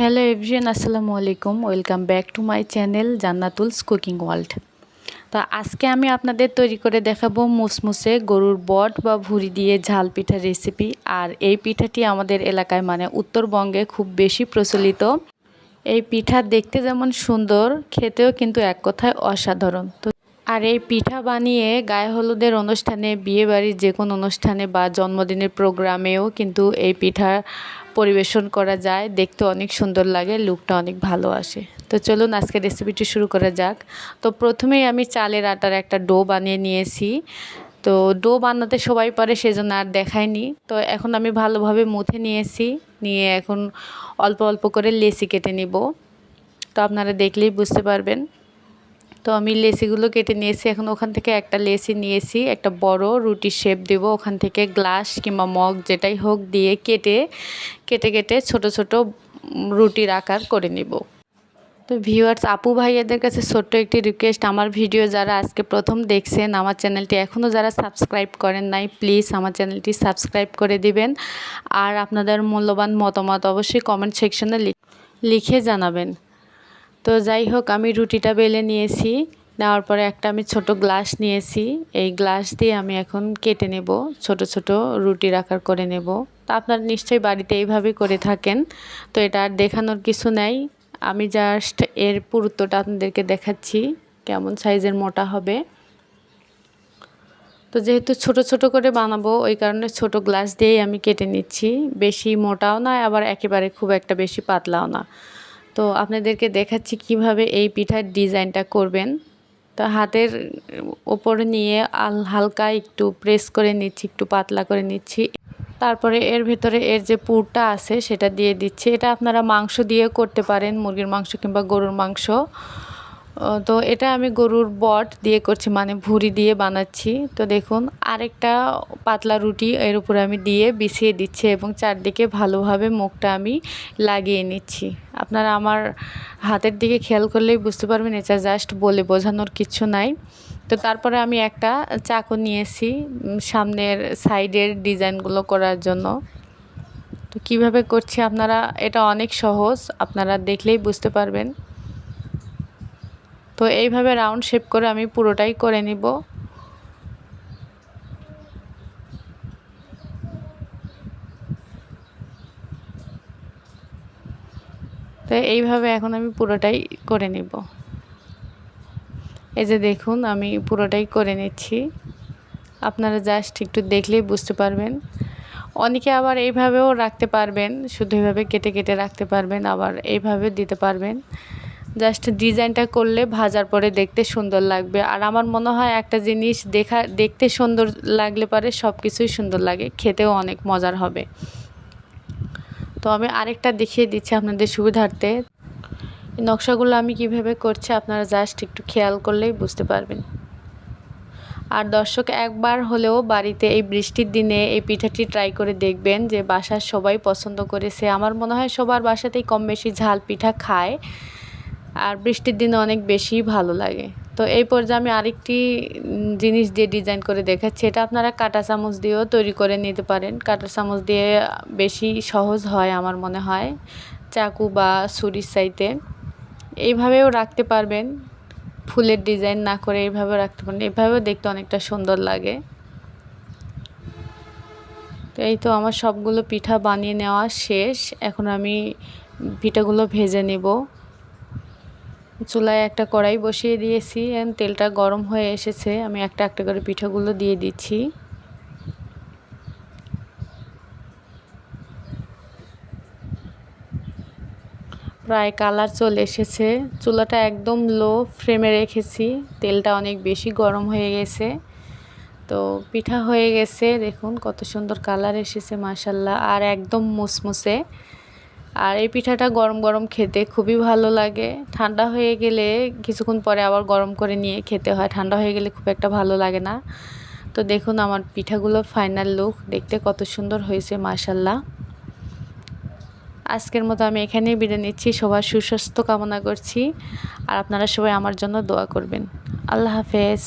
Hello everyone আসসালামু আলাইকুম welcome back to my channel Jannatul's cooking world তো আজকে আমি আপনাদের তৈরি করে দেখাবো মুসমুসে গরুর বট বা ভুড়ি দিয়ে ঝাল পিঠার রেসিপি আর এই পিঠাটি আমাদের এলাকায় মানে উত্তরবঙ্গে খুব বেশি প্রচলিত। এই পিঠা দেখতে যেমন সুন্দর, খেতেও কিন্তু এক কথায় অসাধারণ। তো আর এই পিঠা বানিয়ে গায়ে হলুদের অনুষ্ঠানে, বিয়েবাড়ির যে কোনো অনুষ্ঠানে বা জন্মদিনের প্রোগ্রামেও কিন্তু এই পিঠা পরিবেশন করা যায়। দেখতে অনেক সুন্দর লাগে, লুকটা অনেক ভালো আসে। তো চলুন আজকে রেসিপিটি শুরু করা যাক। তো প্রথমেই আমি চালের আটার একটা ডো বানিয়ে নিয়েছি। তো ডো বানাতে সবাই পারে, সেজন্য আর দেখায়নি তো এখন আমি ভালোভাবে মুথে নিয়েছি, নিয়ে এখন অল্প অল্প করে লেসি কেটে নিব। তো আপনারা দেখলেই বুঝতে পারবেন। তো আমি লেসিগুলো কেটে নিয়েছি। এখন ওখান থেকে একটা লেসি নিয়েছি, একটা বড় রুটি শেপ দেব ওখান থেকে। গ্লাস কিংবা মগ যেটাই হোক দিয়ে কেটে কেটে কেটে ছোট ছোট রুটির আকার করে নিব। তো ভিউয়ার্স, আপু ভাইয়াদের কাছে ছোট্ট একটি রিকোয়েস্ট আমার ভিডিও যারা আজকে প্রথম দেখছেন, আমার চ্যানেলটি এখনও যারা সাবস্ক্রাইব করেন নাই প্লিজ আমার চ্যানেলটি সাবস্ক্রাইব করে দিবেন। আর আপনাদের মূল্যবান মতামত অবশ্যই কমেন্ট সেকশনে লিখে জানাবেন। তো যাই হোক, আমি রুটিটা বেলে নিয়েছি। নেওয়ার পরে একটা আমি ছোট গ্লাস নিয়েছি। এই গ্লাস দিয়ে আমি এখন কেটে নেব, ছোট ছোট রুটির আকার করে নেব। তা আপনারা নিশ্চয়ই বাড়িতে এইভাবেই করে থাকেন। তো এটা আর দেখানোর কিছু নেই। আমি জাস্ট এর পুরুত্বটা আপনাদেরকে দেখাচ্ছি, কেমন সাইজের মোটা হবে। তো যেহেতু ছোট ছোট করে বানাবো, ওই কারণে ছোট গ্লাস দিয়েই আমি কেটে নিচ্ছি। বেশি মোটাও না আবার একেবারে খুব একটা বেশি পাতলাও না। তো আপনাদেরকে দেখাচ্ছি কীভাবে এই পিঠার ডিজাইনটা করবেন। তো হাতের ওপর নিয়ে আল, হালকা একটু প্রেস করে নিচ্ছি, একটু পাতলা করে নিচ্ছি। তারপরে এর ভেতরে এর যে পুরটা আছে সেটা দিয়ে দিচ্ছি। এটা আপনারা মাংস দিয়ে করতে পারেন, মুরগির মাংস কিংবা গরুর মাংস। তো এটা আমি গরুর বট দিয়ে করছি মানে ভুড়ি দিয়ে বানাচ্ছি। তো দেখুন, আরেকটা পাতলা রুটি এর উপরে আমি দিয়ে বিছিয়ে দিচ্ছি এবং চারদিকে ভালোভাবে মুখটা আমি লাগিয়ে নিচ্ছি। আপনারা আমার হাতের দিকে খেয়াল করলেই বুঝতে পারবেন, এটা জাস্ট বলে বোঝানোর কিছু নাই। তো তারপরে আমি একটা চাকু নিয়েছি সামনের সাইডের ডিজাইনগুলো করার জন্য। তো কীভাবে করছি আপনারা, এটা অনেক সহজ, আপনারা দেখলেই বুঝতে পারবেন। তো এইভাবে রাউন্ড শেপ করে আমি পুরোটাই করে নিব। তো এইভাবে এখন আমি পুরোটাই করে নিব। এই যে দেখুন, আমি পুরোটাই করে নিচ্ছি। আপনারা জাস্ট একটু দেখলেই বুঝতে পারবেন। অনেকে আবার এইভাবেও রাখতে পারবেন, শুধু এইভাবে কেটে কেটে রাখতে পারবেন, আবার এইভাবে দিতে পারবেন। জাস্ট ডিজাইনটা করলে ভাজার পরে দেখতে সুন্দর লাগবে। আর আমার মনে হয় একটা জিনিস দেখা, দেখতে সুন্দর লাগলে পারে সব কিছুই সুন্দর লাগে, খেতেও অনেক মজার হবে। তো আমি আরেকটা দেখিয়ে দিচ্ছি আপনাদের সুবিধার্থে। নকশাগুলো আমি কীভাবে করছি আপনারা জাস্ট একটু খেয়াল করলেই বুঝতে পারবেন। আর দর্শক, একবার হলেও বাড়িতে এই বৃষ্টির দিনে এই পিঠাটি ট্রাই করে দেখবেন যে বাসার সবাই পছন্দ করেছে। আমার মনে হয় সবার বাসাতেই কম বেশি ঝাল পিঠা খায়। আর বৃষ্টির দিনে অনেক বেশি ভালো লাগে। তো এই পর্যায়ে আমি আরেকটি জিনিস দিয়ে ডিজাইন করে দেখাচ্ছি। এটা আপনারা কাটা চামচ দিয়েও তৈরি করে নিতে পারেন। কাটা চামচ দিয়ে বেশি সহজ হয় আমার মনে হয়, চাকু বা ছুরির সাইতে এইভাবেও রাখতে পারবেন। ফুলের ডিজাইন না করে এইভাবে রাখতে পারেন। এভাবেও দেখতে অনেকটা সুন্দর লাগে। তো এই তো আমার সবগুলো পিঠা বানিয়ে নেওয়া শেষ। এখন আমি পিঠাগুলো ভেজে নেব। চুলায় একটা কড়াই বসিয়ে দিয়েছি তেলটা গরম হয়ে এসেছে। আমি একটা একটা করে পিঠাগুলো দিয়ে দিচ্ছি। প্রায় কালার চলে এসেছে। চুলাটা একদম লো ফ্রেমে রেখেছি। তেলটা অনেক বেশি গরম হয়ে গেছে। তো পিঠা হয়ে গেছে। দেখুন কত সুন্দর কালার এসেছে মাসাল্লাহ আর একদম মুসমুসে। আর এই পিঠাটা গরম গরম খেতে খুবই ভালো লাগে। ঠান্ডা হয়ে গেলে কিছুক্ষণ পরে আবার গরম করে নিয়ে খেতে হয়। ঠান্ডা হয়ে গেলে খুব একটা ভালো লাগে না। তো দেখুন আমার পিঠাগুলোর ফাইনাল লুক দেখতে কত সুন্দর হয়েছে মার্শাল্লাহ আজকের মতো আমি এখানেই বিদায় নিচ্ছি। সবার সুস্বাস্থ্য কামনা করছি। আর আপনারা সবাই আমার জন্য দোয়া করবেন। আল্লাহ হাফেজ।